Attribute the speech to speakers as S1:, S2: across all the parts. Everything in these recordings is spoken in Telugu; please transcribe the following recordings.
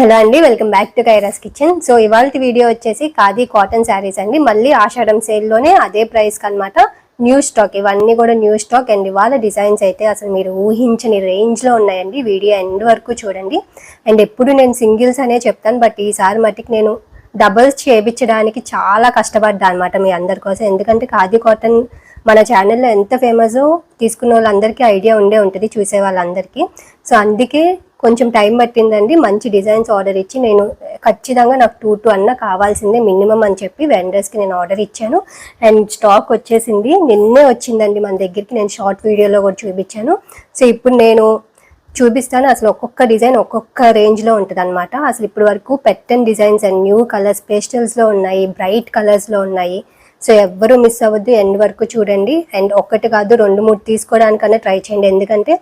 S1: హలో అండి welcome back to Kaira's kitchen. So ఇవాళ వీడియో వచ్చేసి ఖాదీ కాటన్ శారీస్ అండి. మళ్ళీ ఆషాఢం సేల్లోనే అదే ప్రైస్కి అన్నమాట న్యూ స్టాక్ ఇవన్నీ కూడా న్యూ స్టాక్ అండ్. ఇవాళ డిజైన్స్ అయితే అసలు మీరు ఊహించని రేంజ్లో ఉన్నాయండి. వీడియో ఎండ్ వరకు చూడండి. అండ్ ఎప్పుడు నేను సింగిల్స్ అనే చెప్తాను బట్ ఈసారి మట్టికి నేను డబల్స్ చేయించడానికి చాలా కష్టపడ్డా అనమాట మీ అందరి కోసం. ఎందుకంటే ఖాదీ కాటన్ మన ఛానల్లో ఎంత ఫేమస్ తీసుకున్న వాళ్ళందరికీ ఐడియా ఉండే ఉంటుంది చూసే వాళ్ళందరికీ. సో అందుకే కొంచెం టైం పట్టిందండి. మంచి డిజైన్స్ ఆర్డర్ ఇచ్చి నేను ఖచ్చితంగా నాకు టూ టూ అన్న కావాల్సిందే మినిమం అని చెప్పి వెండర్స్కి నేను ఆర్డర్ ఇచ్చాను. అండ్ స్టాక్ వచ్చేసింది. నిన్నే వచ్చిందండి మన దగ్గరికి నేను షార్ట్ వీడియోలో కూడా చూపించాను. సో ఇప్పుడు నేను చూపిస్తాను. అసలు ఒక్కొక్క డిజైన్ ఒక్కొక్క రేంజ్లో ఉంటుంది అనమాట అసలు ఇప్పటి వరకు pattern designs and new colours పేస్టల్స్లో ఉన్నాయి బ్రైట్ కలర్స్లో ఉన్నాయి. సో ఎవ్వరూ మిస్ అవ్వద్దు. ఎండ్ వరకు చూడండి. అండ్ ఒక్కటి కాదు రెండు మూడు తీసుకోవడానికన్నా ట్రై చేయండి. ఎందుకంటే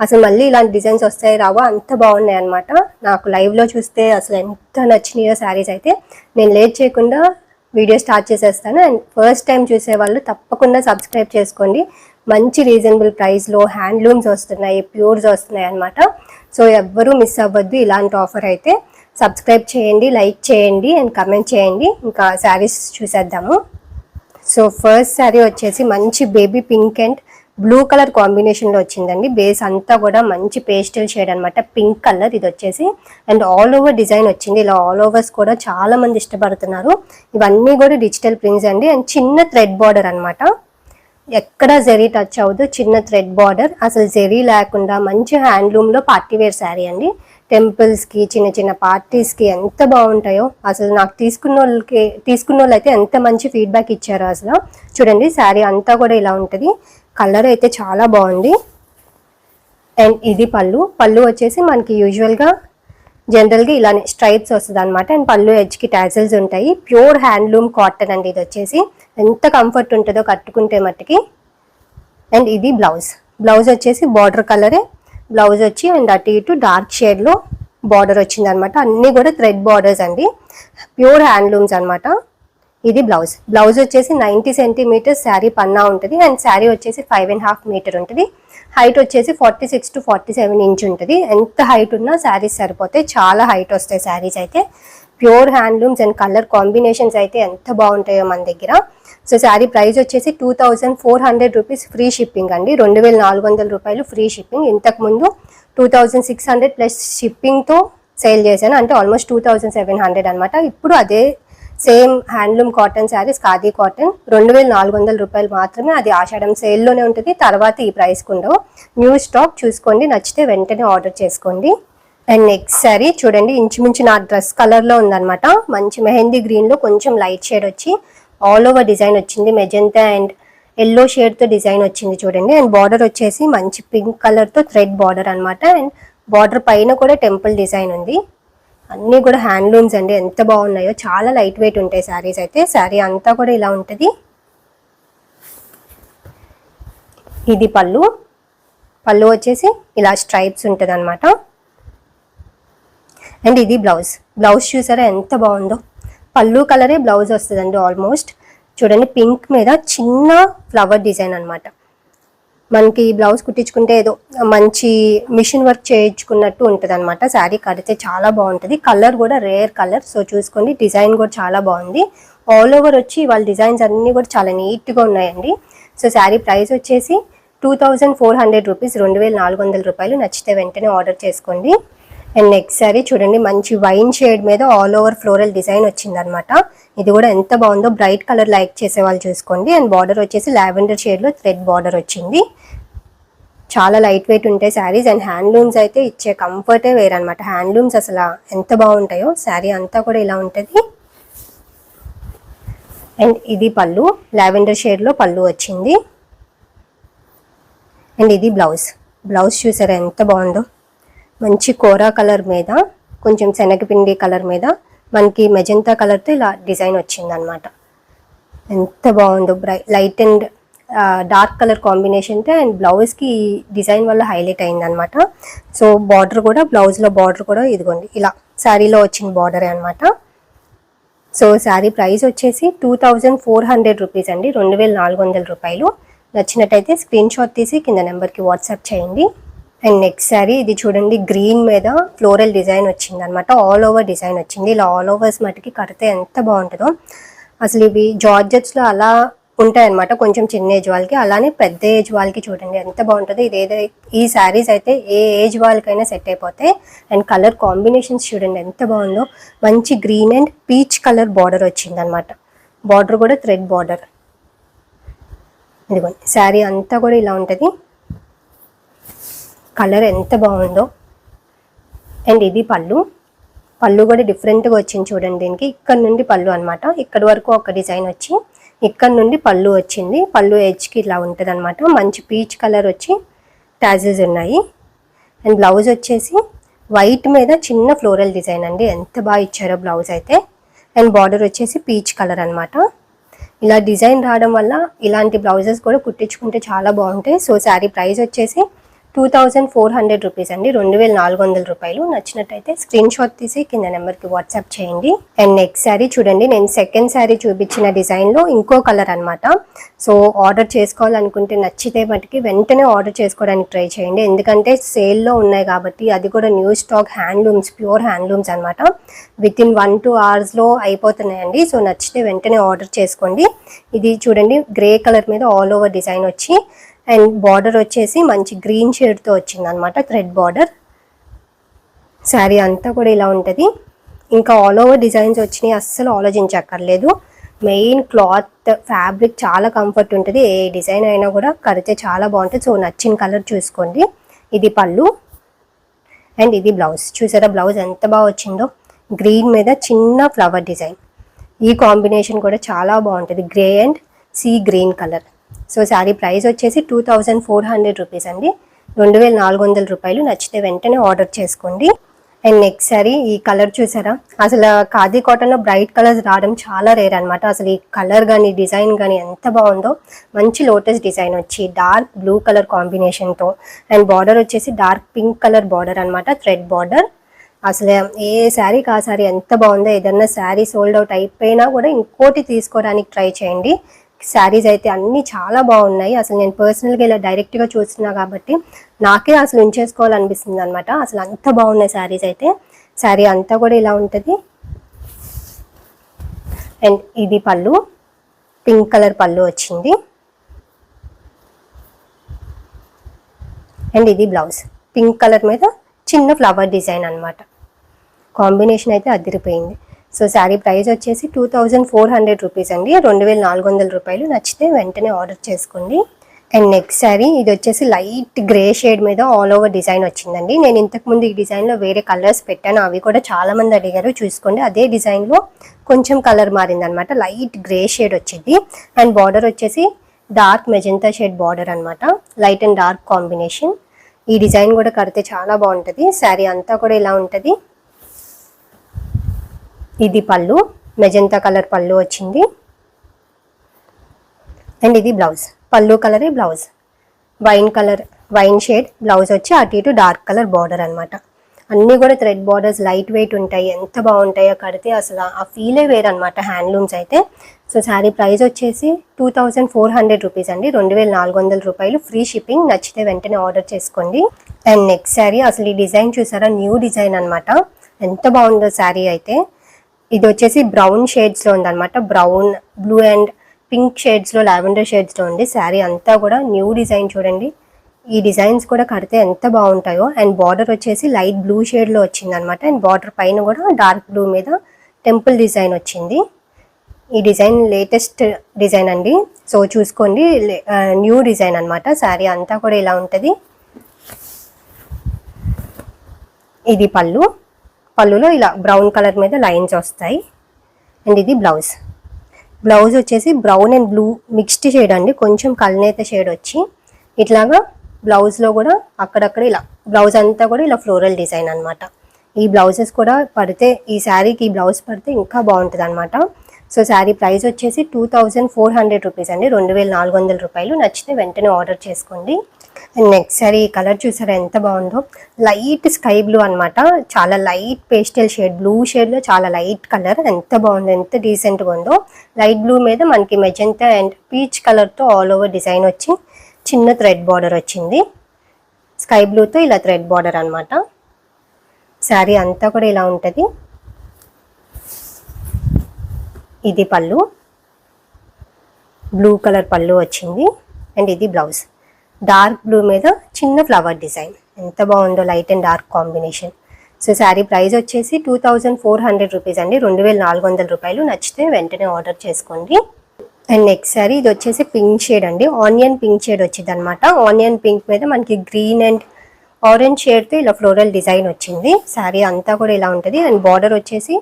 S1: అసలు మళ్ళీ ఇలాంటి డిజైన్స్ వస్తాయి రావో? అంత బాగున్నాయి అనమాట నాకు లైవ్లో చూస్తే అసలు ఎంత నచ్చినాయో శారీస్ అయితే నేను లేట్ చేయకుండా వీడియో స్టార్ట్ చేసేస్తాను. అండ్ ఫస్ట్ టైం చూసే వాళ్ళు తప్పకుండా సబ్స్క్రైబ్ చేసుకోండి. మంచి రీజనబుల్ ప్రైస్లో హ్యాండ్లూమ్స్ వస్తున్నాయి ప్యూర్స్ వస్తున్నాయి అనమాట సో ఎవ్వరూ మిస్ అవ్వద్దు ఇలాంటి ఆఫర్ అయితే. సబ్స్క్రైబ్ చేయండి లైక్ చేయండి అండ్ కమెంట్ చేయండి. ఇంకా శారీస్ చూసేద్దాము. సో ఫస్ట్ శారీ వచ్చేసి మంచి baby pink and blue colour కాంబినేషన్లో వచ్చిందండి. బేస్ అంతా కూడా మంచి పేస్టల్ షేడ్ అనమాట పింక్ కలర్ ఇది వచ్చేసి. అండ్ ఆల్ ఓవర్ డిజైన్ వచ్చింది. ఇలా ఆల్ ఓవర్స్ కూడా చాలా మంది ఇష్టపడుతున్నారు. ఇవన్నీ కూడా డిజిటల్ ప్రింట్స్ అండి. అండ్ చిన్న థ్రెడ్ బార్డర్ అనమాట ఎక్కడ జెరీ టచ్ అవ్వదు. చిన్న థ్రెడ్ బార్డర్. అసలు జెరీ లేకుండా మంచి హ్యాండ్లూమ్లో పార్టీ వేర్ శారీ అండి. టెంపుల్స్కి చిన్న చిన్న పార్టీస్కి ఎంత బాగుంటాయో. అసలు నాకు తీసుకున్న వాళ్ళకి తీసుకున్న వాళ్ళు అయితే ఎంత మంచి ఫీడ్బ్యాక్ ఇచ్చారో అసలు. చూడండి శారీ అంతా కూడా ఇలా ఉంటుంది. కలర్ అయితే చాలా బాగుంది. అండ్ ఇది పళ్ళు. పళ్ళు వచ్చేసి మనకి యూజువల్గా జనరల్గా ఇలానే స్ట్రైప్స్ వస్తుంది అనమాట అండ్ పళ్ళు ఎడ్జ్కి టాజిల్స్ ఉంటాయి. ప్యూర్ హ్యాండ్లూమ్ కాటన్ అండి ఇది వచ్చేసి. ఎంత కంఫర్ట్ ఉంటుందో కట్టుకుంటే మట్టుకి. అండ్ ఇది బ్లౌజ్ బ్లౌజ్ వచ్చేసి బార్డర్ కలరే బ్లౌజ్ వచ్చి అండ్ అటు ఇటు డార్క్ షేడ్లో బార్డర్ వచ్చింది అనమాట అన్నీ కూడా థ్రెడ్ బార్డర్స్ అండి. ప్యూర్ హ్యాండ్లూమ్స్ అనమాట ఇది బ్లౌజ్. బ్లౌజ్ వచ్చేసి నైంటీ సెంటీమీటర్స్ శారీ పన్నా ఉంటుంది. అండ్ శారీ వచ్చేసి ఫైవ్ అండ్ హాఫ్ మీటర్ ఉంటుంది. హైట్ వచ్చేసి forty six to forty seven inch ఉంటుంది. ఎంత హైట్ ఉన్నా శారీస్ సరిపోతాయి. చాలా హైట్ వస్తాయి శారీస్ అయితే. Pure handlooms and colour combinations అయితే ఎంత బాగుంటాయో మన దగ్గర. సో శారీ ప్రైస్ వచ్చేసి two thousand four hundred rupees free shipping అండి. రెండు వేల నాలుగు వందల రూపాయలు ఫ్రీ షిప్పింగ్. ఇంతకుముందు two thousand six hundred plus షిప్పింగ్తో sale చేశాను. అంటే almost two thousand seven hundred అనమాట ఇప్పుడు అదే same handloom cotton saris khadi cotton. రెండు వేల నాలుగు వందల రూపాయలు మాత్రమే అది ఆషాఢం సేల్లోనే ఉంటుంది. తర్వాత ఈ ప్రైస్కి ఉండవు న్యూ స్టాక్ చూసుకోండి. నచ్చితే వెంటనే ఆర్డర్ చేసుకోండి. అండ్ నెక్స్ట్ శారీ చూడండి. ఇంచుమించు నా డ్రెస్ కలర్లో ఉందన్నమాట. మంచి మెహందీ గ్రీన్లో కొంచెం లైట్ షేడ్ వచ్చి ఆల్ ఓవర్ డిజైన్ వచ్చింది. మెజంతా అండ్ ఎల్లో షేడ్తో డిజైన్ వచ్చింది చూడండి. అండ్ బార్డర్ వచ్చేసి మంచి పింక్ కలర్తో థ్రెడ్ బార్డర్ అనమాట అండ్ బార్డర్ పైన కూడా టెంపుల్ డిజైన్ ఉంది. అన్నీ కూడా హ్యాండ్లూమ్స్ అండి. ఎంత బాగున్నాయో. చాలా లైట్ వెయిట్ ఉంటాయి శారీస్ అయితే. శారీ అంతా కూడా ఇలా ఉంటుంది. ఇది పళ్ళు. పళ్ళు వచ్చేసి ఇలా స్ట్రైప్స్ ఉంటుంది అనమాట అండ్ ఇది బ్లౌజ్ బ్లౌజ్ చూసారా ఎంత బాగుందో. పళ్ళు కలరే బ్లౌజ్ వస్తుందండి ఆల్మోస్ట్ చూడండి పింక్ మీద చిన్న ఫ్లవర్ డిజైన్ అనమాట మనకి బ్లౌజ్ కుట్టించుకుంటే ఏదో మంచి మిషన్ వర్క్ చేయించుకున్నట్టు ఉంటుంది అనమాట శారీ కడితే చాలా బాగుంటుంది. కలర్ కూడా రేర్ కలర్. సో చూసుకోండి డిజైన్ కూడా చాలా బాగుంది. ఆల్ ఓవర్ వచ్చి వాళ్ళ డిజైన్స్ అన్నీ కూడా చాలా నీట్గా ఉన్నాయండి. సో శారీ ప్రైస్ వచ్చేసి two thousand four hundred rupees రెండు వేల నాలుగు వందల రూపాయలు. నచ్చితే వెంటనే ఆర్డర్ చేసుకోండి. అండ్ నెక్స్ట్ సారీ చూడండి మంచి వైన్ షేడ్ మీద ఆల్ ఓవర్ ఫ్లోరల్ డిజైన్ వచ్చింది అనమాట ఇది కూడా ఎంత బాగుందో బ్రైట్ కలర్ లైక్ చేసే వాళ్ళు చూసుకోండి. అండ్ బార్డర్ వచ్చేసి లావెండర్ షేడ్లో థ్రెడ్ బార్డర్ వచ్చింది. చాలా లైట్ వెయిట్ ఉంటాయి శారీస్ అండ్ హ్యాండ్లూమ్స్ అయితే ఇచ్చే కంఫర్టే వేరనమాట హ్యాండ్లూమ్స్ అసలు ఎంత బాగుంటాయో శారీ అంతా కూడా ఇలా ఉంటుంది. అండ్ ఇది పళ్ళు లావెండర్ షేడ్లో పళ్ళు వచ్చింది. అండ్ ఇది బ్లౌజ్ బ్లౌజ్ చూసారా ఎంత బాగుందో? మంచి కోరా కలర్ మీద కొంచెం శనగపిండి కలర్ మీద మనకి మెజంతా కలర్తో ఇలా డిజైన్ వచ్చిందనమాట ఎంత బాగుందో బ్రై లైట్ అండ్ డార్క్ కలర్ కాంబినేషన్తో అండ్ బ్లౌజ్కి డిజైన్ వల్ల హైలైట్ అయిందనమాట సో బార్డర్ కూడా బ్లౌజ్లో బార్డర్ కూడా ఇదిగోండి ఇలా శారీలో వచ్చిన బార్డరే అనమాట సో శారీ ప్రైస్ వచ్చేసి two thousand four hundred rupees అండి రెండు వేల నాలుగు వందల రూపాయలు. నచ్చినట్టయితే స్క్రీన్ షాట్ తీసి కింద నెంబర్కి వాట్సాప్ చేయండి. అండ్ నెక్స్ట్ శారీ ఇది చూడండి గ్రీన్ మీద ఫ్లోరల్ డిజైన్ వచ్చింది అనమాట ఆల్ ఓవర్ డిజైన్ వచ్చింది. ఇలా ఆల్ ఓవర్స్ మటుకి కడితే ఎంత బాగుంటుందో. అసలు ఇవి జార్జెట్స్లో అలా ఉంటాయి అనమాట కొంచెం చిన్న ఏజ్ వాళ్ళకి. అలానే పెద్ద ఏజ్ వాళ్ళకి చూడండి ఎంత బాగుంటుందో. ఇది ఏదో ఈ శారీస్ అయితే ఏ ఏజ్ వాళ్ళకైనా సెట్ అయిపోతాయి. అండ్ కలర్ కాంబినేషన్స్ చూడండి ఎంత బాగుందో. మంచి green and peach colour border వచ్చింది అనమాట బార్డర్ కూడా థ్రెడ్ బార్డర్ ఇదిగోండి శారీ అంతా కూడా ఇలా ఉంటుంది. కలర్ ఎంత బాగుందో. అండ్ ఇది పళ్ళు. పళ్ళు కూడా డిఫరెంట్గా వచ్చింది చూడండి దీనికి. ఇక్కడ నుండి పళ్ళు అనమాట ఇక్కడ వరకు ఒక డిజైన్ వచ్చి ఇక్కడ నుండి పళ్ళు వచ్చింది. పళ్ళు ఎడ్జ్కి ఇలా ఉంటుంది అనమాట మంచి పీచ్ కలర్ వచ్చి ట్యాజెస్ ఉన్నాయి. అండ్ బ్లౌజ్ వచ్చేసి వైట్ మీద చిన్న ఫ్లోరల్ డిజైన్ అండి. ఎంత బాగా ఇచ్చారో బ్లౌజ్ అయితే. అండ్ బార్డర్ వచ్చేసి పీచ్ కలర్ అనమాట ఇలా డిజైన్ రావడం వల్ల ఇలాంటి బ్లౌజెస్ కూడా కుట్టించుకుంటే చాలా బాగుంటాయి. సో శారీ ప్రైస్ వచ్చేసి two thousand four hundred rupees అండి. రెండు వేల నాలుగు వందల రూపాయలు. నచ్చినట్టయితే స్క్రీన్ షాట్ తీసి కింద నెంబర్కి వాట్సాప్ చేయండి. అండ్ నెక్స్ట్ శారీ చూడండి. నేను సెకండ్ శారీ చూపించిన డిజైన్లో ఇంకో కలర్ అనమాట సో ఆర్డర్ చేసుకోవాలనుకుంటే నచ్చితే మటుకి వెంటనే ఆర్డర్ చేసుకోవడానికి ట్రై చేయండి. ఎందుకంటే సేల్లో ఉన్నాయి కాబట్టి అది కూడా new stock handlooms pure handlooms అనమాట విత్ ఇన్ వన్ టూ అవర్స్లో అయిపోతున్నాయండి. సో నచ్చితే వెంటనే ఆర్డర్ చేసుకోండి. ఇది చూడండి గ్రే కలర్ మీద ఆల్ ఓవర్ డిజైన్ వచ్చి అండ్ బార్డర్ వచ్చేసి మంచి గ్రీన్ షేడ్తో వచ్చింది అనమాట థ్రెడ్ బార్డర్ శారీ అంతా కూడా ఇలా ఉంటుంది. ఇంకా ఆల్ ఓవర్ డిజైన్స్ వచ్చినాయి అస్సలు ఆలోచించక్కర్లేదు. మెయిన్ క్లాత్ ఫ్యాబ్రిక్ చాలా కంఫర్ట్ ఉంటుంది. ఏ డిజైన్ అయినా కూడా కడితే చాలా బాగుంటుంది. సో నచ్చిన కలర్ చూసుకోండి. ఇది పళ్ళు. అండ్ ఇది బ్లౌజ్ చూసారా బ్లౌజ్ ఎంత బాగా వచ్చిందో? గ్రీన్ మీద చిన్న ఫ్లవర్ డిజైన్ ఈ కాంబినేషన్ కూడా చాలా బాగుంటుంది. Grey and sea green colour so sari price వచ్చేసి two thousand four hundred rupees అండి. రెండు వేల నాలుగు వందల రూపాయలు నచ్చితే వెంటనే ఆర్డర్ చేసుకోండి. అండ్ నెక్స్ట్ సారీ ఈ కలర్ చూసారా? అసలు ఖాదీ కాటన్లో బ్రైట్ కలర్స్ రావడం చాలా రేర్ అనమాట అసలు ఈ కలర్ కానీ డిజైన్ కానీ ఎంత బాగుందో. మంచి లోటస్ డిజైన్ వచ్చి డార్క్ బ్లూ కలర్ కాంబినేషన్తో అండ్ బార్డర్ వచ్చేసి డార్క్ పింక్ కలర్ బార్డర్ అనమాట థ్రెడ్ బార్డర్. అసలు ఏ శారీ కా శారీ ఎంత బాగుందో. ఏదన్నా శారీ సోల్డ్ అవుట్ అయిపోయినా కూడా ఇంకోటి తీసుకోవడానికి ట్రై చేయండి. శారీస్ అయితే అన్నీ చాలా బాగున్నాయి. అసలు నేను పర్సనల్గా ఇలా డైరెక్ట్గా చూస్తున్నా కాబట్టి నాకే అసలు ఉంచేసుకోవాలనిపిస్తుంది అనమాట అసలు అంత బాగున్నాయి శారీస్ అయితే. శారీ అంతా కూడా ఇలా ఉంటుంది. అండ్ ఇది పళ్ళు. పింక్ కలర్ పళ్ళు వచ్చింది. అండ్ ఇది బ్లౌజ్. పింక్ కలర్ మీద చిన్న ఫ్లవర్ డిజైన్ అనమాట కాంబినేషన్ అయితే అదిరిపోయింది. సో శారీ ప్రైస్ వచ్చేసి two thousand four hundred rupees అండి. రెండు వేల నాలుగు వందల రూపాయలు నచ్చితే వెంటనే ఆర్డర్ చేసుకోండి. అండ్ నెక్స్ట్ శారీ ఇది వచ్చేసి లైట్ గ్రే షేడ్ మీద ఆల్ ఓవర్ డిజైన్ వచ్చిందండి. నేను ఇంతకుముందు ఈ డిజైన్లో వేరే కలర్స్ పెట్టాను. అవి కూడా చాలా మంది అడిగారు చూసుకోండి. అదే డిజైన్లో కొంచెం కలర్ మారిందనమాట. లైట్ గ్రే షేడ్ వచ్చింది. అండ్ బార్డర్ వచ్చేసి డార్క్ మెజెంతా షేడ్ బార్డర్ అనమాట. Light and dark combination. ఈ డిజైన్ కూడా కడితే చాలా బాగుంటుంది. శారీ అంతా కూడా ఇలా ఉంటుంది. ఇది పళ్ళు మెజంతా కలర్ పళ్ళు వచ్చింది. అండ్ ఇది బ్లౌజ్ పళ్ళు కలరే blouse wine colour wine shade blouse వచ్చి అటు ఇటు డార్క్ కలర్ బార్డర్ అనమాట అన్నీ కూడా థ్రెడ్ బార్డర్స్ లైట్ వెయిట్ ఉంటాయి. ఎంత బాగుంటాయో కడితే అసలు ఆ ఫీలే వేరనమాట హ్యాండ్లూమ్స్ అయితే. సో శారీ ప్రైస్ వచ్చేసి two thousand four hundred rupees అండి. రెండు వేల నాలుగు వందల రూపాయలు ఫ్రీ షిప్పింగ్ నచ్చితే వెంటనే ఆర్డర్ చేసుకోండి. అండ్ నెక్స్ట్ శారీ అసలు ఈ డిజైన్ చూసారా? న్యూ డిజైన్ అనమాట ఎంత బాగుందో శారీ అయితే. ఇది వచ్చేసి బ్రౌన్ షేడ్స్లో ఉందన్నమాట. బ్రౌన్ బ్లూ అండ్ పింక్ షేడ్స్లో లావెండర్ షేడ్స్లో ఉంది. శారీ అంతా కూడా న్యూ డిజైన్ చూడండి. ఈ డిజైన్స్ కూడా కడితే ఎంత బాగుంటాయో. అండ్ బార్డర్ వచ్చేసి లైట్ బ్లూ షేడ్లో వచ్చింది అనమాట అండ్ బార్డర్ పైన కూడా డార్క్ బ్లూ మీద టెంపుల్ డిజైన్ వచ్చింది. ఈ డిజైన్ లేటెస్ట్ డిజైన్ అండి. సో చూసుకోండి. న్యూ డిజైన్ అనమాట శారీ అంతా కూడా ఇలా ఉంటుంది. ఇది పళ్ళు. పళ్ళులో ఇలా బ్రౌన్ కలర్ మీద లైన్స్ వస్తాయి. అండ్ ఇది బ్లౌజ్. బ్లౌజ్ వచ్చేసి brown and blue mixed shade అండి. కొంచెం కల్నేత షేడ్ వచ్చి ఇట్లాగా బ్లౌజ్లో కూడా అక్కడక్కడ ఇలా బ్లౌజ్ అంతా కూడా ఇలా ఫ్లోరల్ డిజైన్ అనమాట ఈ బ్లౌజెస్ కూడా పడితే ఈ శారీకి ఈ బ్లౌజ్ పడితే ఇంకా బాగుంటుంది అనమాట సో శారీ ప్రైస్ వచ్చేసి two thousand four hundred rupees అండి. రెండు వేల నాలుగు వందల రూపాయలు. నచ్చితే వెంటనే ఆర్డర్ చేసుకోండి. అండ్ నెక్స్ట్ సారీ ఈ కలర్ చూసారా ఎంత బాగుందో? లైట్ స్కై బ్లూ అనమాట చాలా లైట్ పేస్టల్ షేడ్ బ్లూ షేడ్లో చాలా లైట్ కలర్. ఎంత బాగుందో ఎంత డీసెంట్గా ఉందో. లైట్ బ్లూ మీద మనకి మెజంతా అండ్ పీచ్ కలర్తో ఆల్ ఓవర్ డిజైన్ వచ్చి చిన్న థ్రెడ్ బార్డర్ వచ్చింది. స్కై బ్లూతో ఇలా థ్రెడ్ బార్డర్ అనమాట శారీ అంతా కూడా ఇలా ఉంటుంది. ఇది పళ్ళు. బ్లూ కలర్ పళ్ళు వచ్చింది. అండ్ ఇది బ్లౌజ్. డార్క్ బ్లూ మీద చిన్న ఫ్లవర్ డిజైన్ ఎంత బాగుందో light and dark combination so sari price వచ్చేసి two thousand four hundred rupees అండి. రెండు వేల నాలుగు వందల రూపాయలు నచ్చితే వెంటనే ఆర్డర్ చేసుకోండి. అండ్ నెక్స్ట్ శారీ ఇది వచ్చేసి పింక్ షేడ్ అండి. ఆనియన్ పింక్ షేడ్ వచ్చింది అనమాట ఆనియన్ పింక్ మీద మనకి గ్రీన్ అండ్ ఆరెంజ్ షేడ్తో ఇలా ఫ్లోరల్ డిజైన్ వచ్చింది. శారీ అంతా కూడా ఇలా ఉంటుంది. అండ్ బార్డర్ వచ్చేసి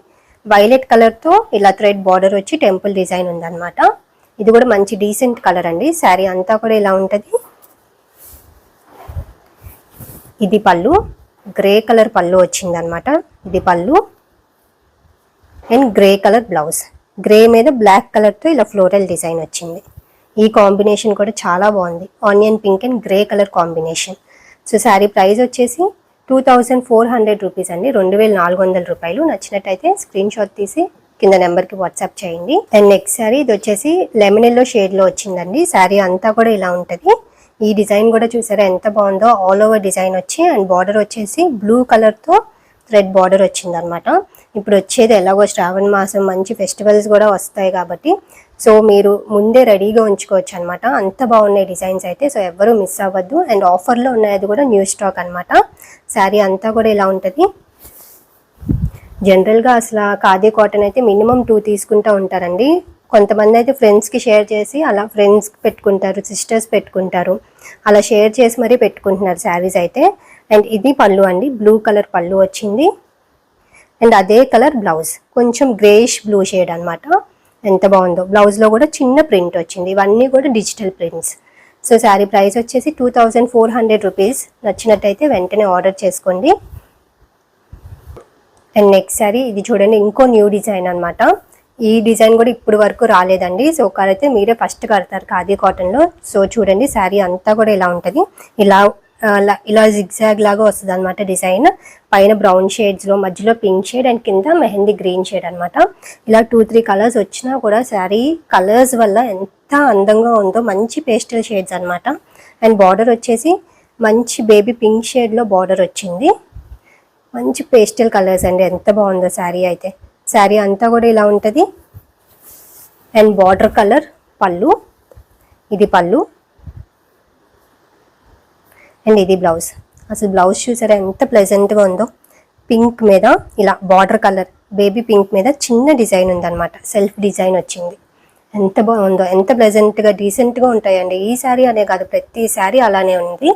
S1: వైలెట్ కలర్తో ఇలా థ్రెడ్ బార్డర్ వచ్చి టెంపుల్ డిజైన్ ఉందన్నమాట. ఇది కూడా మంచి డీసెంట్ కలర్ అండి. శారీ అంతా కూడా ఇలా ఉంటుంది. ఇది పళ్ళు. గ్రే కలర్ పళ్ళు వచ్చింది అనమాట ఇది pallu. And grey colour blouse. Grey మీద బ్లాక్ కలర్తో ఇలా ఫ్లోరల్ డిజైన్ వచ్చింది. ఈ కాంబినేషన్ కూడా చాలా బాగుంది. Onion pink and grey colour combination. So sari price వచ్చేసి two thousand four hundred rupees అండి. రెండు వేల నాలుగు వందల రూపాయలు. నచ్చినట్టయితే స్క్రీన్ షాట్ తీసి కింద నెంబర్కి వాట్సాప్ చేయండి. అండ్ నెక్స్ట్ శారీ ఇది వచ్చేసి లెమన్ ఎల్లో షేడ్లో వచ్చిందండి. శారీ అంతా కూడా ఇలా ఉంటుంది. ఈ డిజైన్ కూడా చూసారా? ఎంత బాగుందో? ఆల్ ఓవర్ డిజైన్ వచ్చి అండ్ బార్డర్ వచ్చేసి బ్లూ కలర్తో థ్రెడ్ బార్డర్ వచ్చింది అనమాట ఇప్పుడు వచ్చేది ఎలాగో శ్రావణ మాసం మంచి ఫెస్టివల్స్ కూడా వస్తాయి కాబట్టి. సో మీరు ముందే రెడీగా ఉంచుకోవచ్చు అనమాట అంత బాగున్నాయి డిజైన్స్ అయితే. సో ఎవ్వరూ మిస్ అవ్వద్దు. అండ్ ఆఫర్లో ఉన్నది కూడా న్యూ స్టాక్ అనమాట శారీ అంతా కూడా ఇలా ఉంటుంది. జనరల్గా అసలు ఖాదీ కాటన్ అయితే మినిమం టూ తీసుకుంటూ ఉంటారండి. కొంతమంది అయితే ఫ్రెండ్స్కి షేర్ చేసి అలా ఫ్రెండ్స్ పెట్టుకుంటారు సిస్టర్స్ పెట్టుకుంటారు. అలా షేర్ చేసి మరీ పెట్టుకుంటున్నారు శారీస్ అయితే. అండ్ ఇది పళ్ళు అండి బ్లూ కలర్ పళ్ళు వచ్చింది. అండ్ అదే కలర్ బ్లౌజ్ కొంచెం గ్రేష్ బ్లూ షేడ్ అనమాట ఎంత బాగుందో. బ్లౌజ్లో కూడా చిన్న ప్రింట్ వచ్చింది. ఇవన్నీ కూడా digital prints so sari price వచ్చేసి two thousand four hundred rupees నచ్చినట్టయితే వెంటనే ఆర్డర్ చేసుకోండి. అండ్ నెక్స్ట్ శారీ ఇది చూడండి ఇంకో న్యూ డిజైన్ అనమాట ఈ డిజైన్ కూడా ఇప్పుడు వరకు రాలేదండి. సో అయితే మీరే ఫస్ట్ కడతారు ఖాదీ కాటన్లో. సో చూడండి శారీ అంతా కూడా ఇలా ఉంటుంది. ఇలా ఇలా జిగ్జాగ్ లాగా వస్తుంది అనమాట డిజైన్. పైన బ్రౌన్ షేడ్స్లో మధ్యలో పింక్ షేడ్ అండ్ కింద మెహందీ గ్రీన్ షేడ్ అనమాట ఇలా టూ త్రీ కలర్స్ వచ్చినా కూడా శారీ కలర్స్ వల్ల ఎంత అందంగా ఉందో మంచి పేస్టల్ షేడ్స్ అనమాట అండ్ బార్డర్ వచ్చేసి మంచి బేబీ పింక్ షేడ్లో బార్డర్ వచ్చింది. మంచి పేస్టల్ కలర్స్ అండి. ఎంత బాగుందో శారీ అయితే. శారీ అంతా కూడా ఇలా ఉంటుంది. అండ్ బార్డర్ కలర్ పళ్ళు. ఇది పళ్ళు. అండ్ ఇది బ్లౌజ్ అసలు బ్లౌజ్ చూసారా ఎంత ప్లెజెంట్గా ఉందో. పింక్ మీద ఇలా బార్డర్ కలర్ బేబీ పింక్ మీద చిన్న డిజైన్ ఉందన్నమాట. సెల్ఫ్ డిజైన్ వచ్చింది. ఎంత బాగుందో ఎంత ప్లెజెంట్గా డీసెంట్గా ఉంటాయండి. ఈ శారీ అనే కాదు ప్రతి శారీ అలానే ఉంది.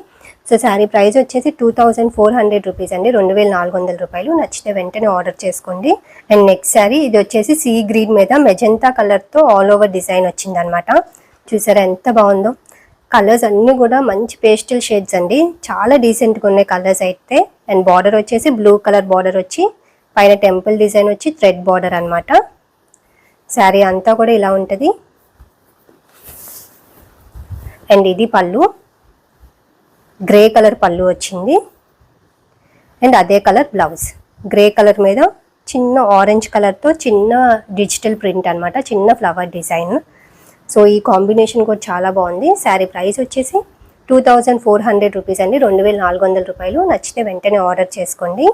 S1: సో శారీ ప్రైస్ వచ్చేసి two thousand four hundred rupees అండి. రెండు వేల నాలుగు వందల రూపాయలు. నచ్చితే వెంటనే ఆర్డర్ చేసుకోండి. అండ్ నెక్స్ట్ శారీ ఇది వచ్చేసి సీ గ్రీన్ మీద మెజెంతా కలర్తో ఆల్ ఓవర్ డిజైన్ వచ్చిందనమాట చూసారా ఎంత బాగుందో. కలర్స్ అన్నీ కూడా మంచి పేస్టల్ షేడ్స్ అండి. చాలా డీసెంట్గా ఉన్నాయి కలర్స్ అయితే. అండ్ బార్డర్ వచ్చేసి బ్లూ కలర్ బార్డర్ వచ్చి పైన టెంపుల్ డిజైన్ వచ్చి థ్రెడ్ బార్డర్ అన్నమాట. శారీ అంతా కూడా ఇలా ఉంటుంది. అండ్ ఇది పళ్ళు. గ్రే కలర్ పళ్ళు వచ్చింది. అండ్ అదే కలర్ బ్లౌజ్. గ్రే కలర్ మీద చిన్న ఆరెంజ్ కలర్తో చిన్న డిజిటల్ ప్రింట్ అనమాట చిన్న ఫ్లవర్ డిజైన్. సో ఈ కాంబినేషన్ కూడా చాలా బాగుంది. శారీ ప్రైస్ వచ్చేసి two thousand four hundred rupees అండి. రెండు వేల నాలుగు వందల రూపాయలు. నచ్చితే వెంటనే ఆర్డర్ చేసుకోండి.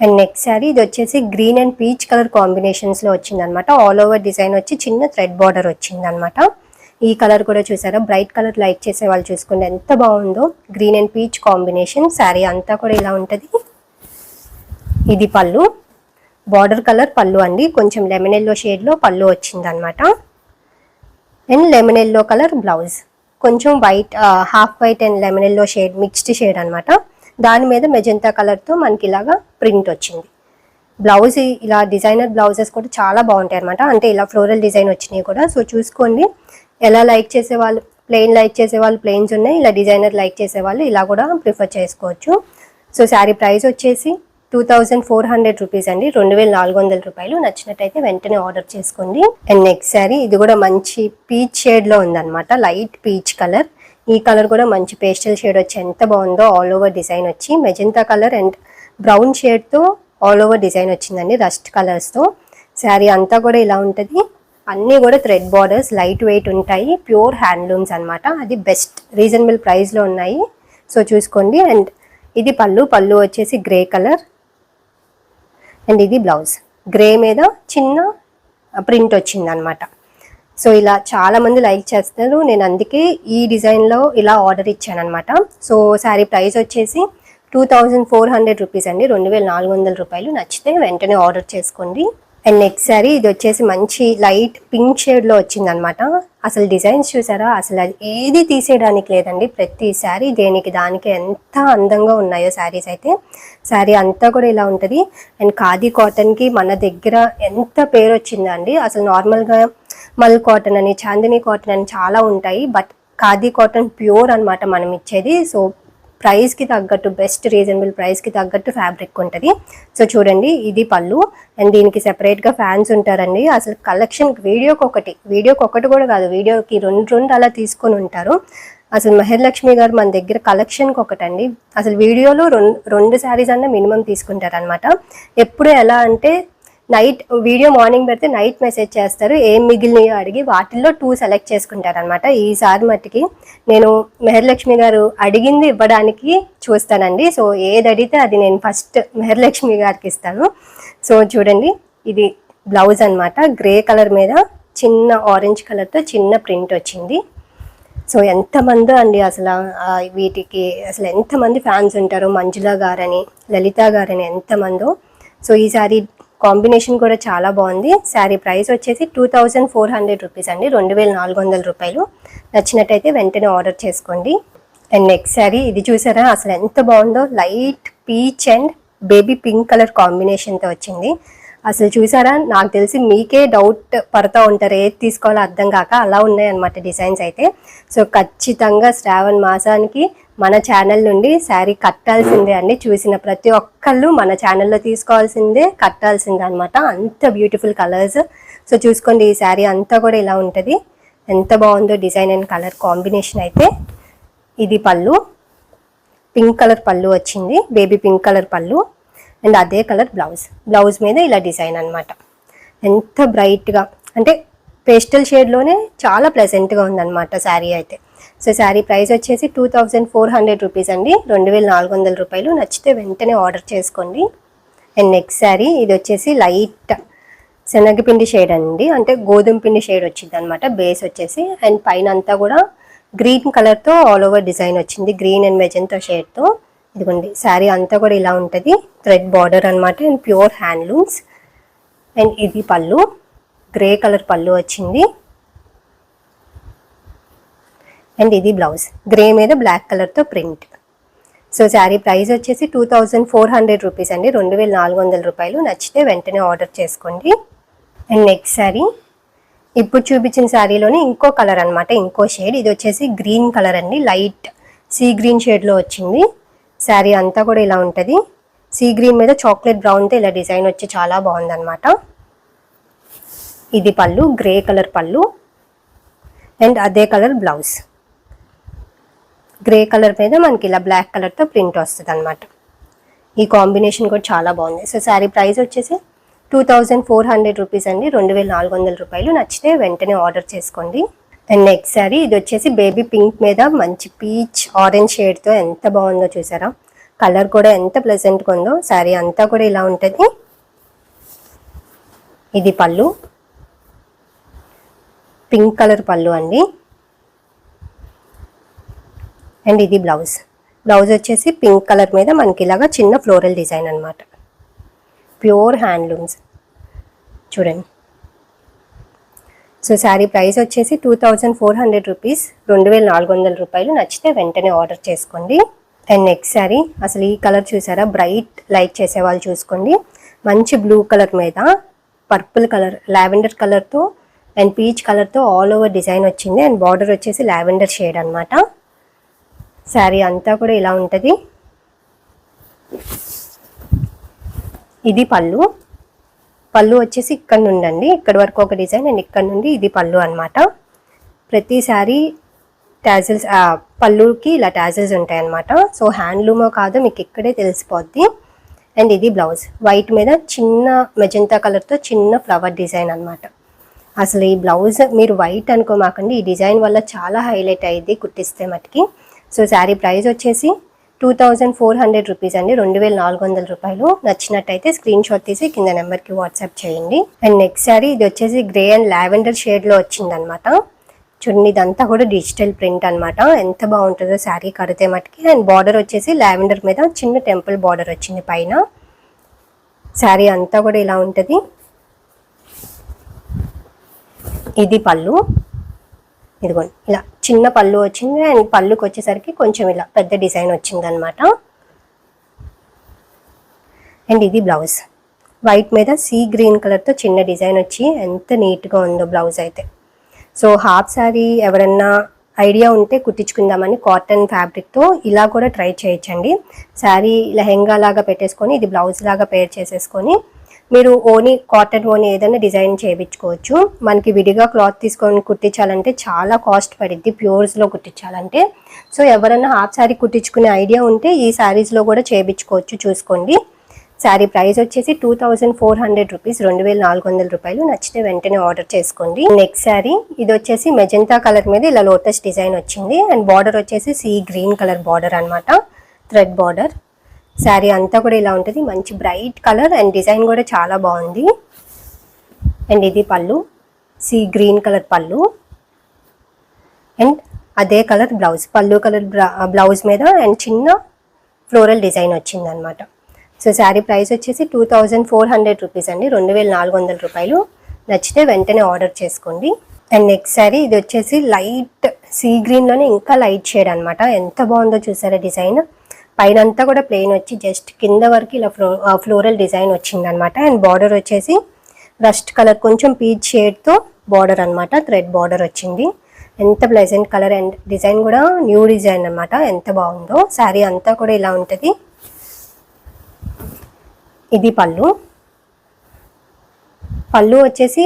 S1: అండ్ నెక్స్ట్ శారీ ఇది వచ్చేసి గ్రీన్ అండ్ పీచ్ కలర్ కాంబినేషన్స్లో వచ్చిందనమాట ఆల్ ఓవర్ డిజైన్ వచ్చి చిన్న థ్రెడ్ బార్డర్ వచ్చిందనమాట ఈ కలర్ కూడా చూసారా? బ్రైట్ కలర్ లైట్ చేసే వాళ్ళు చూసుకోండి. ఎంత బాగుందో. Green and peach combination. Sari అంతా కూడా ఇలా ఉంటుంది. ఇది పళ్ళు. బార్డర్ కలర్ పళ్ళు అండి. కొంచెం లెమన్ ఎల్లో షేడ్లో పళ్ళు వచ్చిందనమాట and lemon yellow colour blouse. కొంచెం white half white and lemon yellow shade mixed shade అనమాట దాని మీద మెజంతా కలర్తో మనకి ఇలాగా ప్రింట్ వచ్చింది. బ్లౌజ్ ఇలా డిజైనర్ బ్లౌజెస్ కూడా చాలా బాగుంటాయి అనమాట అంటే ఇలా ఫ్లోరల్ డిజైన్ వచ్చినాయి కూడా. సో చూసుకోండి. ఎలా లైక్ చేసే వాళ్ళు ప్లెయిన్ లైక్ చేసే వాళ్ళు ప్లెయిన్స్ ఉన్నాయి ఇలా డిజైనర్ లైక్ చేసే వాళ్ళు ఇలా కూడా ప్రిఫర్ చేసుకోవచ్చు. సో శారీ ప్రైస్ వచ్చేసి two thousand four hundred rupees అండి. రెండు వేల నాలుగు వందల రూపాయలు. నచ్చినట్టయితే వెంటనే ఆర్డర్ చేసుకోండి. అండ్ నెక్స్ట్ శారీ ఇది కూడా మంచి పీచ్ షేడ్లో ఉందన్నమాట. Light peach colour. ఈ కలర్ కూడా మంచి పేస్టల్ షేడ్ వచ్చి ఎంత బాగుందో ఆల్ ఓవర్ డిజైన్ వచ్చి మెజంతా కలర్ అండ్ బ్రౌన్ షేడ్తో ఆల్ ఓవర్ డిజైన్ వచ్చిందండి రస్ట్ కలర్స్తో. శారీ అంతా కూడా ఇలా ఉంటుంది. అన్నీ కూడా థ్రెడ్ బార్డర్స్ లైట్ వెయిట్ ఉంటాయి ప్యూర్ హ్యాండ్లూమ్స్ అనమాట అది బెస్ట్ రీజనబుల్ ప్రైస్లో ఉన్నాయి. సో చూసుకోండి. అండ్ ఇది పళ్ళు. పళ్ళు వచ్చేసి గ్రే కలర్ అండ్ ఇది బ్లౌజ్ గ్రే మీద చిన్న ప్రింట్ వచ్చింది అనమాట సో ఇలా చాలా మంది లైక్ చేస్తారు. నేను అందుకే ఈ డిజైన్లో ఇలా ఆర్డర్ ఇచ్చాను అనమాట సో శారీ ప్రైస్ వచ్చేసి two thousand four hundred rupees అండి. రెండు వేల నాలుగు వందల రూపాయలు. నచ్చితే వెంటనే ఆర్డర్ చేసుకోండి. అండ్ నెక్స్ట్ శారీ ఇది వచ్చేసి మంచి లైట్ పింక్ షేడ్లో వచ్చిందనమాట. అసలు డిజైన్స్ చూసారా? అసలు అది ఏది తీసేయడానికి లేదండి. ప్రతి శారీ దేనికి దానికి ఎంత అందంగా ఉన్నాయో శారీస్ అయితే. శారీ అంతా కూడా ఇలా ఉంటుంది. అండ్ ఖాదీ కాటన్కి మన దగ్గర ఎంత పేరు వచ్చిందండి. అసలు నార్మల్గా మల్ కాటన్ అని చాందిని కాటన్ అని చాలా ఉంటాయి. బట్ ఖాదీ కాటన్ ప్యూర్ అన్నమాట మనం ఇచ్చేది. సో ప్రైస్కి తగ్గట్టు బెస్ట్ రీజనబుల్ ప్రైస్కి తగ్గట్టు ఫ్యాబ్రిక్ ఉంటుంది. సో చూడండి ఇది పళ్ళు. అండ్ దీనికి సెపరేట్గా ఫ్యాన్స్ ఉంటారండి. అసలు కలెక్షన్ వీడియోకి ఒకటి వీడియోకి ఒకటి కూడా కాదు వీడియోకి రెండు రెండు అలా తీసుకొని ఉంటారు. అసలు మహర్లక్ష్మి గారు మన దగ్గర కలెక్షన్కి ఒకటండి. అసలు వీడియోలో రెండు రెండు శారీస్ అన్న మినిమం తీసుకుంటారనమాట ఎప్పుడు ఎలా అంటే నైట్ వీడియో మార్నింగ్ పెడితే నైట్ మెసేజ్ చేస్తారు. ఏం మిగిలినయో అడిగి వాటిల్లో టూ సెలెక్ట్ చేసుకుంటారనమాట ఈసారి మట్టికి నేను మెహర్లక్ష్మి గారు అడిగింది ఇవ్వడానికి చూస్తానండి. సో ఏది అడిగితే అది నేను ఫస్ట్ మెహర్లక్ష్మి గారికి ఇస్తాను. సో చూడండి ఇది బ్లౌజ్ అనమాట గ్రే కలర్ మీద చిన్న ఆరెంజ్ కలర్తో చిన్న ప్రింట్ వచ్చింది. సో ఎంతమందో అండి అసలు వీటికి అసలు ఎంతమంది ఫ్యాన్స్ ఉంటారో మంజుల గారని లలిత గారని ఎంతమందో. సో ఈసారి కాంబినేషన్ కూడా చాలా బాగుంది. శారీ ప్రైస్ వచ్చేసి two thousand four hundred rupees అండి. రెండు వేల నాలుగు వందల రూపాయలు. నచ్చినట్టయితే వెంటనే ఆర్డర్ చేసుకోండి. అండ్ నెక్స్ట్ శారీ ఇది చూసారా? అసలు ఎంత బాగుందో? Light peach and baby pink colour కాంబినేషన్తో వచ్చింది. అసలు చూసారా? నాకు తెలిసి మీకే డౌట్ పడుతూ ఉంటారు. ఏది తీసుకోవాలో అర్థం కాక అలా ఉన్నాయి అనమాట డిజైన్స్ అయితే. సో ఖచ్చితంగా శ్రావణ్ మాసానికి మన ఛానల్ నుండి శారీ కట్టాల్సిందే అండి. చూసిన ప్రతి ఒక్కళ్ళు మన ఛానల్లో తీసుకోవాల్సిందే కట్టాల్సిందే అనమాట అంత బ్యూటిఫుల్ కలర్స్ సో చూసుకోండి ఈ శారీ అంతా కూడా ఇలా ఉంటుంది. ఎంత బాగుందో డిజైన్ అండ్ కలర్ కాంబినేషన్ అయితే. ఇది పళ్ళు. పింక్ కలర్ పళ్ళు వచ్చింది. Baby pink colour pallu. And అదే కలర్ బ్లౌజ్ బ్లౌజ్ మీద ఇలా డిజైన్ అన్నమాట. ఎంత బ్రైట్గా అంటే పేస్టల్ షేడ్లోనే చాలా ప్లెజెంట్గా ఉందన్నమాట శారీ అయితే. సో శారీ ప్రైస్ వచ్చేసి two thousand four hundred rupees అండి. రెండు వేల నాలుగు వందల రూపాయలు. నచ్చితే వెంటనే ఆర్డర్ చేసుకోండి. అండ్ నెక్స్ట్ శారీ ఇది వచ్చేసి లైట్ శనగపిండి షేడ్ అండి. అంటే గోధుమ పిండి షేడ్ వచ్చింది అనమాట బేస్ వచ్చేసి. అండ్ పైన అంతా కూడా గ్రీన్ కలర్తో ఆల్ ఓవర్ డిజైన్ వచ్చింది. గ్రీన్ అండ్ మెజంతో షేడ్తో ఇదిగోండి శారీ అంతా కూడా ఇలా ఉంటుంది. థ్రెడ్ బార్డర్ అనమాట అండ్ ప్యూర్ హ్యాండ్లూమ్స్. అండ్ ఇది పళ్ళు. గ్రే కలర్ పళ్ళు వచ్చింది. అండ్ ఇది బ్లౌజ్. గ్రే మీద బ్లాక్ కలర్తో ప్రింట్. సో శారీ ప్రైస్ వచ్చేసి two thousand four hundred rupees అండి. రెండు వేల నాలుగు వందల రూపాయలు. నచ్చితే వెంటనే ఆర్డర్ చేసుకోండి. And next sari. ఇప్పుడు చూపించిన శారీలోనే ఇంకో కలర్ అనమాట ఇంకో షేడ్. ఇది వచ్చేసి గ్రీన్ కలర్ అండి. లైట్ సీ గ్రీన్ షేడ్లో వచ్చింది. శారీ అంతా కూడా ఇలా ఉంటుంది. సీ గ్రీన్ మీద చాక్లెట్ బ్రౌన్తో ఇలా డిజైన్ వచ్చి చాలా బాగుందన్నమాట. ఇది pallu grey colour pallu. And అదే కలర్ బ్లౌజ్. గ్రే కలర్ మీద మనకి ఇలా బ్లాక్ కలర్తో ప్రింట్ వస్తుంది అనమాట ఈ కాంబినేషన్ కూడా చాలా బాగుంది. సో శారీ ప్రైస్ వచ్చేసి two thousand four hundred rupees అండి. రెండు వేల నాలుగు వందల రూపాయలు. నచ్చితే వెంటనే ఆర్డర్ చేసుకోండి. అండ్ నెక్స్ట్ శారీ ఇది వచ్చేసి బేబీ పింక్ మీద మంచి పీచ్ ఆరెంజ్ షేడ్తో ఎంత బాగుందో చూసారా? కలర్ కూడా ఎంత ప్లెజెంట్గా ఉందో శారీ అంతా కూడా ఇలా ఉంటుంది. ఇది పళ్ళు. పింక్ కలర్ పళ్ళు అండి. అండ్ ఇది బ్లౌజ్. బ్లౌజ్ వచ్చేసి పింక్ కలర్ మీద మనకి ఇలాగా చిన్న ఫ్లోరల్ డిజైన్ అన్నమాట. Pure handlooms. చూడండి. సో శారీ ప్రైస్ వచ్చేసి two thousand four hundred rupees. రెండు వేల నాలుగు వందల రూపాయలు నచ్చితే వెంటనే ఆర్డర్ చేసుకోండి. అండ్ నెక్స్ట్ శారీ అసలు ఈ కలర్ చూసారా? బ్రైట్ లైక్ చేసే వాళ్ళు చూసుకోండి. మంచి బ్లూ కలర్ మీద పర్పుల్ కలర్ లావెండర్ కలర్తో అండ్ పీచ్ కలర్తో ఆల్ ఓవర్ డిజైన్ వచ్చింది. అండ్ బార్డర్ వచ్చేసి లావెండర్ షేడ్ అనమాట శారీ అంతా కూడా ఇలా ఉంటుంది. ఇది పళ్ళు. పళ్ళు వచ్చేసి ఇక్కడ నుండి అండి ఇక్కడ వరకు ఒక డిజైన్ అండ్ ఇక్కడ నుండి ఇది పళ్ళు అనమాట ప్రతి శారీ టాజిల్స్ పళ్ళుకి ఇలా ట్యాజిల్స్ ఉంటాయి అన్నమాట. సో హ్యాండ్లూమో కాదో మీకు ఇక్కడే తెలిసిపోద్ది. అండ్ ఇది బ్లౌజ్. వైట్ మీద చిన్న మెజంతా కలర్తో చిన్న ఫ్లవర్ డిజైన్ అన్నమాట. అసలు ఈ బ్లౌజ్ మీరు వైట్ అనుకోమాకండి. ఈ డిజైన్ వల్ల చాలా హైలైట్ అయ్యింది కుట్టిస్తే మటుకి. సో శారీ ప్రైస్ వచ్చేసి two thousand four hundred rupees అండి. రెండు వేల నాలుగు వందల రూపాయలు. నచ్చినట్టయితే స్క్రీన్ షాట్ తీసి కింద నెంబర్కి వాట్సాప్ చేయండి. అండ్ నెక్స్ట్ శారీ ఇది వచ్చేసి గ్రే అండ్ లావెండర్ షేడ్లో వచ్చిందనమాట చూడండి ఇదంతా కూడా డిజిటల్ ప్రింట్ అనమాట ఎంత బాగుంటుందో శారీ కడితే మటుకి. అండ్ బార్డర్ వచ్చేసి లావెండర్ మీద చిన్న టెంపుల్ బార్డర్ వచ్చింది పైన. శారీ అంతా కూడా ఇలా ఉంటుంది. ఇది పళ్ళు. ఇదిగోండి ఇలా చిన్న పళ్ళు వచ్చింది. అండ్ పళ్ళుకి వచ్చేసరికి కొంచెం ఇలా పెద్ద డిజైన్ వచ్చింది అనమాట అండ్ ఇది బ్లౌజ్. వైట్ మీద సీ గ్రీన్ కలర్తో చిన్న డిజైన్ వచ్చి ఎంత నీట్గా ఉందో బ్లౌజ్ అయితే. సో హాఫ్ శారీ ఎవరన్నా ఐడియా ఉంటే కుట్టించుకుందామని కాటన్ ఫ్యాబ్రిక్తో ఇలా కూడా ట్రై చేయొచ్చండి. శారీ లెహెంగా లాగా పెట్టేసుకొని ఇది బ్లౌజ్ లాగా పేర్ చేసేసుకొని మీరు ఓనీ కాటన్ ఓనీ ఏదైనా డిజైన్ చేయించుకోవచ్చు. మనకి విడిగా క్లాత్ తీసుకొని కుట్టించాలంటే చాలా కాస్ట్ పడిద్ది ప్యూర్స్లో కుట్టించాలంటే. సో ఎవరైనా హాఫ్ శారీ కుట్టించుకునే ఐడియా ఉంటే ఈ శారీస్లో కూడా చేయించుకోవచ్చు చూసుకోండి. శారీ ప్రైస్ వచ్చేసి two thousand four hundred rupees రెండు వేల నాలుగు వందల రూపాయలు. నచ్చితే వెంటనే ఆర్డర్ చేసుకోండి. నెక్స్ట్ శారీ ఇది వచ్చేసి మెజంతా కలర్ మీద ఇలా లోటస్ డిజైన్ వచ్చింది. అండ్ బార్డర్ వచ్చేసి సీ గ్రీన్ కలర్ బార్డర్ అనమాట థ్రెడ్ బార్డర్. శారీ అంతా కూడా ఇలా ఉంటుంది. మంచి బ్రైట్ కలర్ అండ్ డిజైన్ కూడా చాలా బాగుంది. అండ్ ఇది పళ్ళు. సీ గ్రీన్ కలర్ పళ్ళు. అండ్ అదే కలర్ బ్లౌజ్. పళ్ళు కలర్ బ్లౌజ్ మీద అండ్ చిన్న ఫ్లోరల్ డిజైన్ వచ్చింది అనమాట సో శారీ ప్రైస్ వచ్చేసి two thousand four hundred rupees అండి. రెండు వేల నాలుగు వందల రూపాయలు. నచ్చితే వెంటనే ఆర్డర్ చేసుకోండి. అండ్ నెక్స్ట్ శారీ ఇది వచ్చేసి లైట్ సీ గ్రీన్లోనే ఇంకా లైట్ షేడ్ అనమాట ఎంత బాగుందో చూసారా డిజైన్. పైన అంతా కూడా ప్లెయిన్ వచ్చి జస్ట్ కింద వరకు ఇలా ఫ్లో ఫ్లోరల్ డిజైన్ వచ్చిందనమాట. అండ్ బార్డర్ వచ్చేసి రస్ట్ కలర్ కొంచెం పీచ్ షేడ్తో బార్డర్ అనమాట థ్రెడ్ బార్డర్ వచ్చింది. ఎంత ప్లెజెంట్ కలర్ అండ్ డిజైన్ కూడా న్యూ డిజైన్ అనమాట ఎంత బాగుందో. శారీ అంతా కూడా ఇలా ఉంటుంది. ఇది పళ్ళు. పళ్ళు వచ్చేసి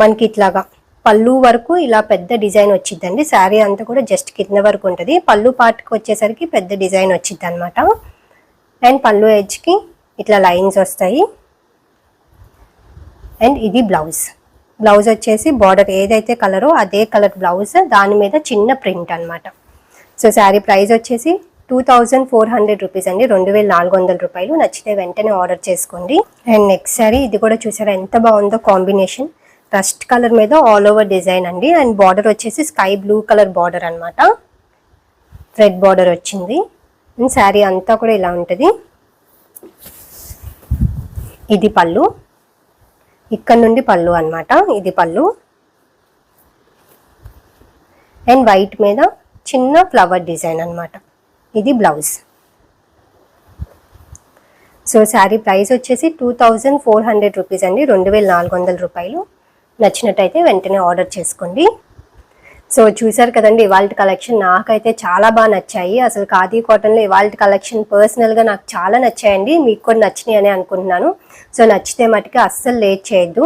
S1: మనకి ఇట్లాగా పళ్ళు వరకు ఇలా పెద్ద డిజైన్ వచ్చిందండి శారీ అంతా కూడా జస్ట్ కింద వరకు ఉంటుంది. పళ్ళు పార్ట్కి వచ్చేసరికి పెద్ద డిజైన్ వచ్చింది అనమాట అండ్ పళ్ళు ఎడ్జ్కి ఇట్లా లైన్స్ వస్తాయి. అండ్ ఇది బ్లౌజ్. బ్లౌజ్ వచ్చేసి బార్డర్ ఏదైతే కలరో అదే కలర్ బ్లౌజ్. దాని మీద చిన్న ప్రింట్ అనమాట సో శారీ ప్రైస్ వచ్చేసి two thousand four hundred rupees అండి. రెండు వేల నాలుగు వందల రూపాయలు. నచ్చితే వెంటనే ఆర్డర్ చేసుకోండి. అండ్ నెక్స్ట్ సారీ ఇది కూడా చూసారా ఎంత బాగుందో కాంబినేషన్. రస్ట్ కలర్ మీద ఆల్ ఓవర్ డిజైన్ అండి. అండ్ బార్డర్ వచ్చేసి స్కై బ్లూ కలర్ బార్డర్ అనమాట రెడ్ బార్డర్ వచ్చింది. అండ్ శారీ అంతా కూడా ఇలా ఉంటుంది. ఇది పళ్ళు. ఇక్కడ నుండి పళ్ళు అనమాట ఇది పళ్ళు. అండ్ వైట్ మీద చిన్న ఫ్లవర్ డిజైన్ అనమాట ఇది బ్లౌజ్. సో శారీ ప్రైస్ వచ్చేసి two thousand four hundred rupees అండి. రెండు వేల నాలుగు వందల రూపాయలు. నచ్చినట్టయితే వెంటనే ఆర్డర్ చేసుకోండి. సో చూసారు కదండి ఇవాళ కలెక్షన్ నాకైతే చాలా బాగా నచ్చాయి. అసలు ఖాదీ కాటన్లో ఇవాళ కలెక్షన్ పర్సనల్గా నాకు చాలా నచ్చాయండి. మీకు కూడా నచ్చినాయి అని అనుకుంటున్నాను. సో నచ్చితే మటుకు అస్సలు లేట్ చేయొద్దు.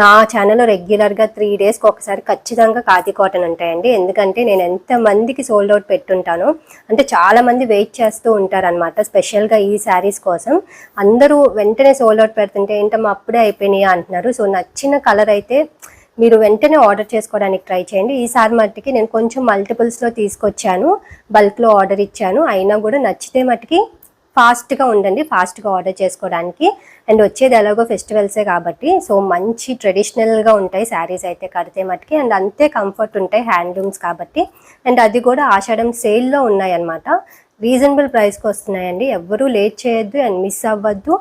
S1: నా ఛానల్లో రెగ్యులర్గా త్రీ డేస్కి ఒకసారి ఖచ్చితంగా ఖాదీ కాటన్ ఉంటాయండి. ఎందుకంటే నేను ఎంతమందికి సోల్డ్ అవుట్ పెట్టుంటాను అంటే చాలామంది వెయిట్ చేస్తూ ఉంటారనమాట స్పెషల్గా ఈ శారీస్ కోసం. అందరూ వెంటనే సోల్డ్ అవుట్ పెడుతుంటే ఏంటమ్మా అప్పుడే అయిపోయినాయి? అంటున్నారు. సో నచ్చిన కలర్ అయితే మీరు వెంటనే ఆర్డర్ చేసుకోవడానికి ట్రై చేయండి. ఈసారి మట్టికి నేను కొంచెం మల్టిపుల్స్లో తీసుకొచ్చాను. బల్క్లో ఆర్డర్ ఇచ్చాను. అయినా కూడా నచ్చితే మట్టికి ఫాస్ట్గా ఉండండి. ఫాస్ట్గా ఆర్డర్ చేసుకోవడానికి. అండ్ వచ్చేది ఎలాగో ఫెస్టివల్సే కాబట్టి. సో మంచి ట్రెడిషనల్గా ఉంటాయి శారీస్ అయితే కడితే మట్టుకి. అండ్ అంతే కంఫర్ట్ ఉంటాయి హ్యాండ్లూమ్స్ కాబట్టి. అండ్ అది కూడా ఆషాఢం సేల్లో ఉన్నాయన్నమాట. రీజనబుల్ ప్రైస్కి వస్తున్నాయండి. ఎవ్వరూ లేట్ చేయొద్దు అండ్ మిస్ అవ్వద్దు.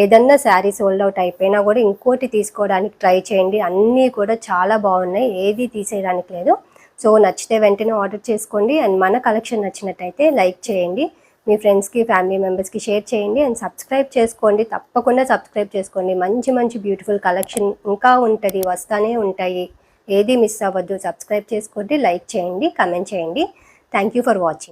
S1: ఏదన్నా శారీ సోల్డ్ అవుట్ అయిపోయినా కూడా ఇంకోటి తీసుకోవడానికి ట్రై చేయండి. అన్నీ కూడా చాలా బాగున్నాయి. ఏది తీసేయడానికి లేదు. సో నచ్చితే వెంటనే ఆర్డర్ చేసుకోండి. అండ్ మన కలెక్షన్ నచ్చినట్టయితే లైక్ చేయండి. మీ ఫ్రెండ్స్కి ఫ్యామిలీ మెంబర్స్కి షేర్ చేయండి. అండ్ సబ్స్క్రైబ్ చేసుకోండి. తప్పకుండా సబ్స్క్రైబ్ చేసుకోండి. మంచి మంచి బ్యూటిఫుల్ కలెక్షన్ ఇంకా ఉంటుంది. వస్తానే ఉంటాయి. ఏది మిస్ అవ్వద్దు. సబ్స్క్రైబ్ చేసుకోండి. లైక్ చేయండి. కమెంట్ చేయండి. Thank you for watching